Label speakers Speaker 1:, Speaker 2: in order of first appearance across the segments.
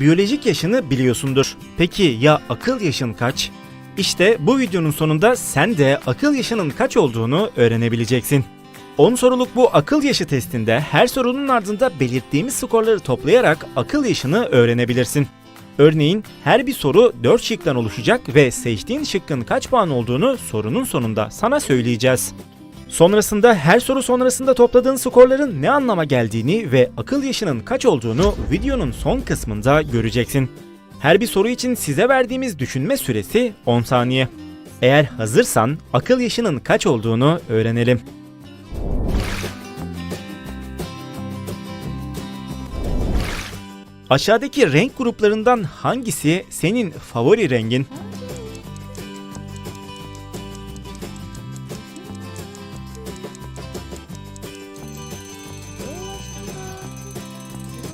Speaker 1: biyolojik yaşını biliyorsundur. Peki ya akıl yaşın kaç? İşte bu videonun sonunda sen de akıl yaşının kaç olduğunu öğrenebileceksin. 10 soruluk bu akıl yaşı testinde her sorunun ardında belirttiğimiz skorları toplayarak akıl yaşını öğrenebilirsin. Örneğin her bir soru 4 şıktan oluşacak ve seçtiğin şıkkın kaç puan olduğunu sorunun sonunda sana söyleyeceğiz. Sonrasında her soru sonrasında topladığın skorların ne anlama geldiğini ve akıl yaşının kaç olduğunu videonun son kısmında göreceksin. Her bir soru için size verdiğimiz düşünme süresi 10 saniye. Eğer hazırsan akıl yaşının kaç olduğunu öğrenelim. Aşağıdaki renk gruplarından hangisi senin favori rengin?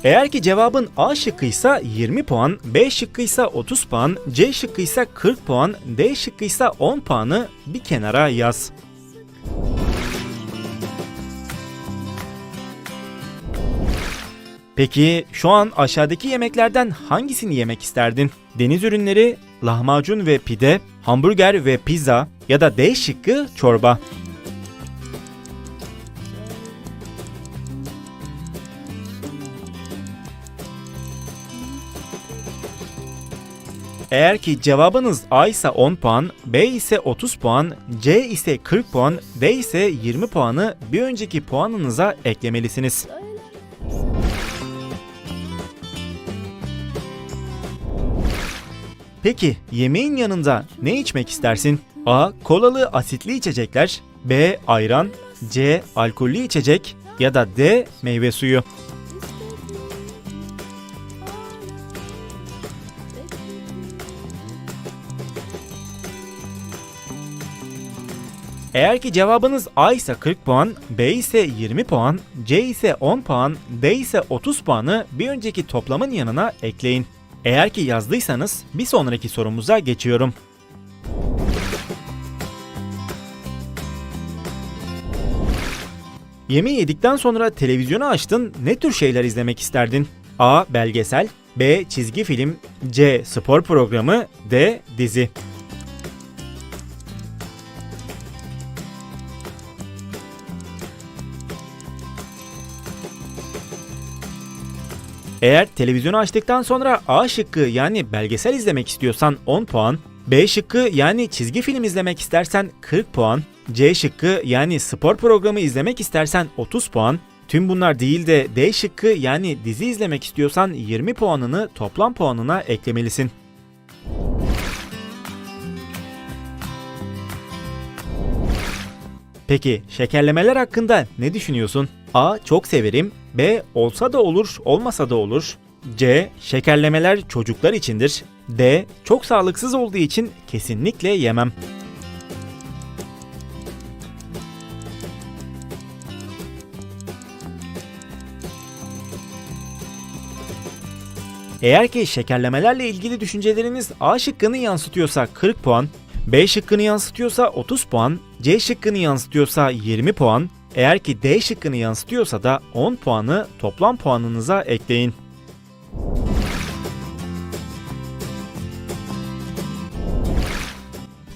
Speaker 1: Eğer ki cevabın A şıkkıysa 20 puan, B şıkkıysa 30 puan, C şıkkıysa 40 puan, D şıkkıysa 10 puanı bir kenara yaz. Peki şu an aşağıdaki yemeklerden hangisini yemek isterdin? Deniz ürünleri, lahmacun ve pide, hamburger ve pizza ya da D şıkkı çorba. Eğer ki cevabınız A ise 10 puan, B ise 30 puan, C ise 40 puan, D ise 20 puanı bir önceki puanınıza eklemelisiniz. Peki yemeğin yanında ne içmek istersin? A. Kolalı asitli içecekler B. Ayran C. Alkollü içecek ya da D. Meyve suyu. Eğer ki cevabınız A ise 40 puan, B ise 20 puan, C ise 10 puan, D ise 30 puanı bir önceki toplamın yanına ekleyin. Eğer ki yazdıysanız bir sonraki sorumuza geçiyorum. Yemeği yedikten sonra televizyonu açtın, ne tür şeyler izlemek isterdin? A. Belgesel B. Çizgi film C. Spor programı D. Dizi Eğer televizyonu açtıktan sonra A şıkkı yani belgesel izlemek istiyorsan 10 puan, B şıkkı yani çizgi film izlemek istersen 40 puan, C şıkkı yani spor programı izlemek istersen 30 puan, tüm bunlar değil de D şıkkı yani dizi izlemek istiyorsan 20 puanını toplam puanına eklemelisin. Peki şekerlemeler hakkında ne düşünüyorsun? A. Çok severim. B. Olsa da olur, olmasa da olur. C. Şekerlemeler çocuklar içindir. D. Çok sağlıksız olduğu için kesinlikle yemem. Eğer ki şekerlemelerle ilgili düşünceleriniz A şıkkını yansıtıyorsa 40 puan, B şıkkını yansıtıyorsa 30 puan, C şıkkını yansıtıyorsa 20 puan, eğer ki D şıkkını yansıtıyorsa da 10 puanı toplam puanınıza ekleyin.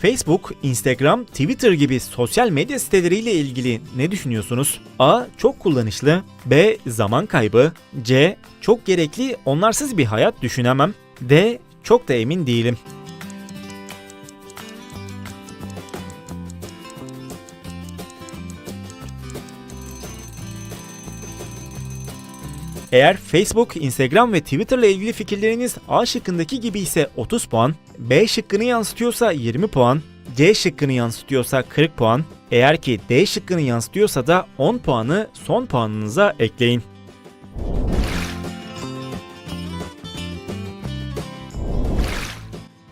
Speaker 1: Facebook, Instagram, Twitter gibi sosyal medya siteleriyle ilgili ne düşünüyorsunuz? A. Çok kullanışlı. B. Zaman kaybı. C. Çok gerekli, onlarsız bir hayat düşünemem. D. Çok da emin değilim. Eğer Facebook, Instagram ve Twitter ile ilgili fikirleriniz A şıkkındaki gibi ise 30 puan, B şıkkını yansıtıyorsa 20 puan, C şıkkını yansıtıyorsa 40 puan, eğer ki D şıkkını yansıtıyorsa da 10 puanı son puanınıza ekleyin.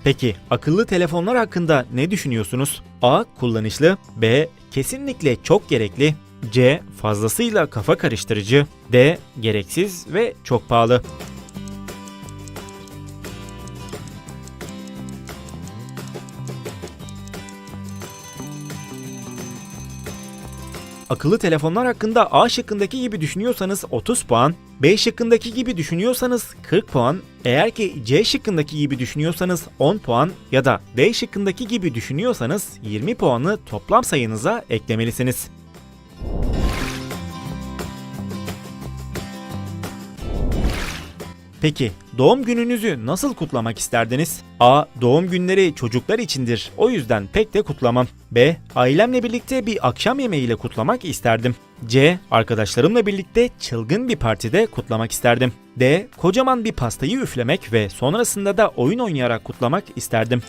Speaker 1: Peki akıllı telefonlar hakkında ne düşünüyorsunuz? A. Kullanışlı B. Kesinlikle çok gerekli C. Fazlasıyla kafa karıştırıcı D. Gereksiz ve çok pahalı akıllı telefonlar hakkında A şıkkındaki gibi düşünüyorsanız 30 puan, B şıkkındaki gibi düşünüyorsanız 40 puan, eğer ki C şıkkındaki gibi düşünüyorsanız 10 puan ya da D şıkkındaki gibi düşünüyorsanız 20 puanı toplam sayınıza eklemelisiniz. Peki doğum gününüzü nasıl kutlamak isterdiniz? A. Doğum günleri çocuklar içindir. O yüzden pek de kutlamam. B. Ailemle birlikte bir akşam yemeğiyle kutlamak isterdim. C. Arkadaşlarımla birlikte çılgın bir partide kutlamak isterdim. D. Kocaman bir pastayı üflemek ve sonrasında da oyun oynayarak kutlamak isterdim.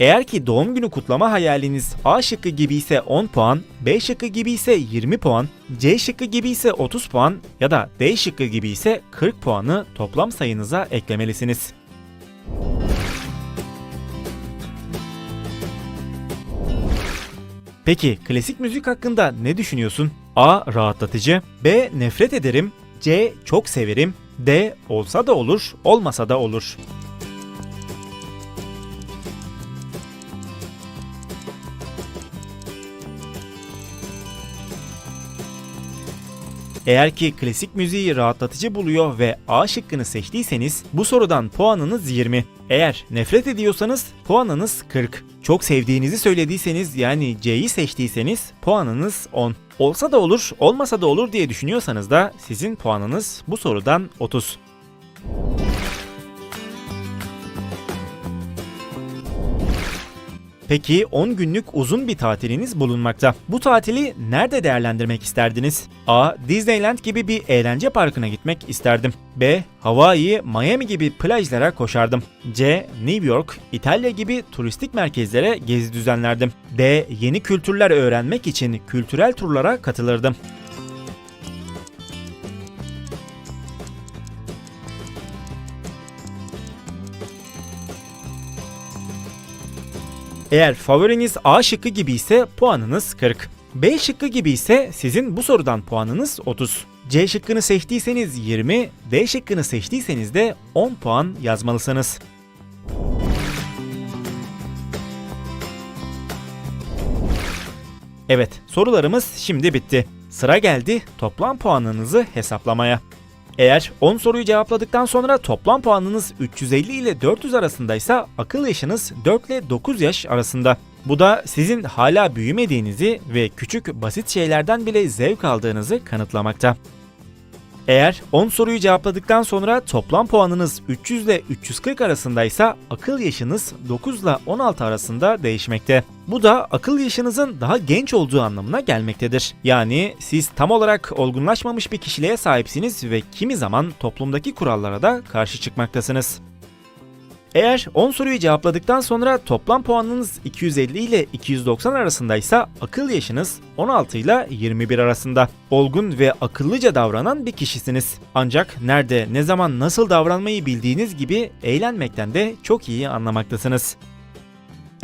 Speaker 1: Eğer ki doğum günü kutlama hayaliniz A şıkkı gibi ise 10 puan, B şıkkı gibi ise 20 puan, C şıkkı gibi ise 30 puan ya da D şıkkı gibi ise 40 puanı toplam sayınıza eklemelisiniz. Peki klasik müzik hakkında ne düşünüyorsun? A. Rahatlatıcı B. Nefret ederim C. Çok severim D. Olsa da olur, olmasa da olur. Eğer ki klasik müziği rahatlatıcı buluyor ve A şıkkını seçtiyseniz bu sorudan puanınız 20. Eğer nefret ediyorsanız puanınız 40. Çok sevdiğinizi söylediyseniz yani C'yi seçtiyseniz puanınız 10. Olsa da olur, olmasa da olur diye düşünüyorsanız da sizin puanınız bu sorudan 30. Peki 10 günlük uzun bir tatiliniz bulunmakta. Bu tatili nerede değerlendirmek isterdiniz? A. Disneyland gibi bir eğlence parkına gitmek isterdim. B. Hawaii, Miami gibi plajlara koşardım. C. New York, İtalya gibi turistik merkezlere gezi düzenlerdim. D. Yeni kültürler öğrenmek için kültürel turlara katılırdım. Eğer favoriniz A şıkkı gibi ise puanınız 40. B şıkkı gibi ise sizin bu sorudan puanınız 30. C şıkkını seçtiyseniz 20, D şıkkını seçtiyseniz de 10 puan yazmalısınız. Evet, sorularımız şimdi bitti. Sıra geldi toplam puanınızı hesaplamaya. Eğer 10 soruyu cevapladıktan sonra toplam puanınız 350 ile 400 arasındaysa akıl yaşınız 4 ile 9 yaş arasında. Bu da sizin hala büyümediğinizi ve küçük basit şeylerden bile zevk aldığınızı kanıtlamakta. Eğer 10 soruyu cevapladıktan sonra toplam puanınız 300 ile 340 arasındaysa akıl yaşınız 9 ile 16 arasında değişmekte. Bu da akıl yaşınızın daha genç olduğu anlamına gelmektedir. Yani siz tam olarak olgunlaşmamış bir kişiliğe sahipsiniz ve kimi zaman toplumdaki kurallara da karşı çıkmaktasınız. Eğer 10 soruyu cevapladıktan sonra toplam puanınız 250 ile 290 arasındaysa akıl yaşınız 16 ile 21 arasında. Olgun ve akıllıca davranan bir kişisiniz. Ancak nerede, ne zaman, nasıl davranmayı bildiğiniz gibi eğlenmekten de çok iyi anlamaktasınız.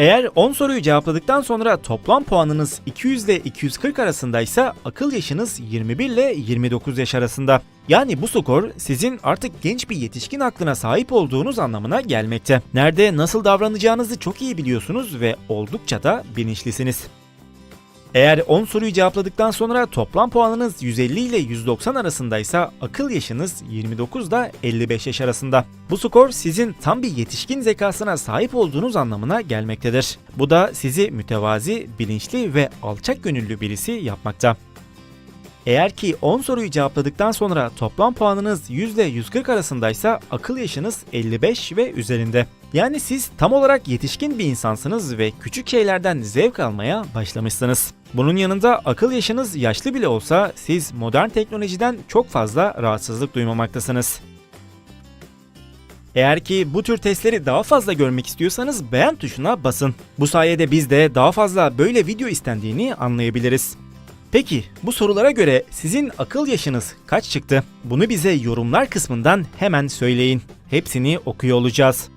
Speaker 1: Eğer 10 soruyu cevapladıktan sonra toplam puanınız 200 ile 240 arasındaysa akıl yaşınız 21 ile 29 yaş arasında. Yani bu skor sizin artık genç bir yetişkin aklına sahip olduğunuz anlamına gelmekte. Nerede nasıl davranacağınızı çok iyi biliyorsunuz ve oldukça da bilinçlisiniz. Eğer 10 soruyu cevapladıktan sonra toplam puanınız 150 ile 190 arasındaysa akıl yaşınız 29 ile 55 yaş arasında. Bu skor sizin tam bir yetişkin zekasına sahip olduğunuz anlamına gelmektedir. Bu da sizi mütevazi, bilinçli ve alçak gönüllü birisi yapmakta. Eğer ki 10 soruyu cevapladıktan sonra toplam puanınız 100 ile 140 arasındaysa akıl yaşınız 55 ve üzerinde. Yani siz tam olarak yetişkin bir insansınız ve küçük şeylerden zevk almaya başlamışsınız. Bunun yanında akıl yaşınız yaşlı bile olsa siz modern teknolojiden çok fazla rahatsızlık duymamaktasınız. Eğer ki bu tür testleri daha fazla görmek istiyorsanız beğen tuşuna basın. Bu sayede biz de daha fazla böyle video istendiğini anlayabiliriz. Peki bu sorulara göre sizin akıl yaşınız kaç çıktı? Bunu bize yorumlar kısmından hemen söyleyin. Hepsini okuyor olacağız.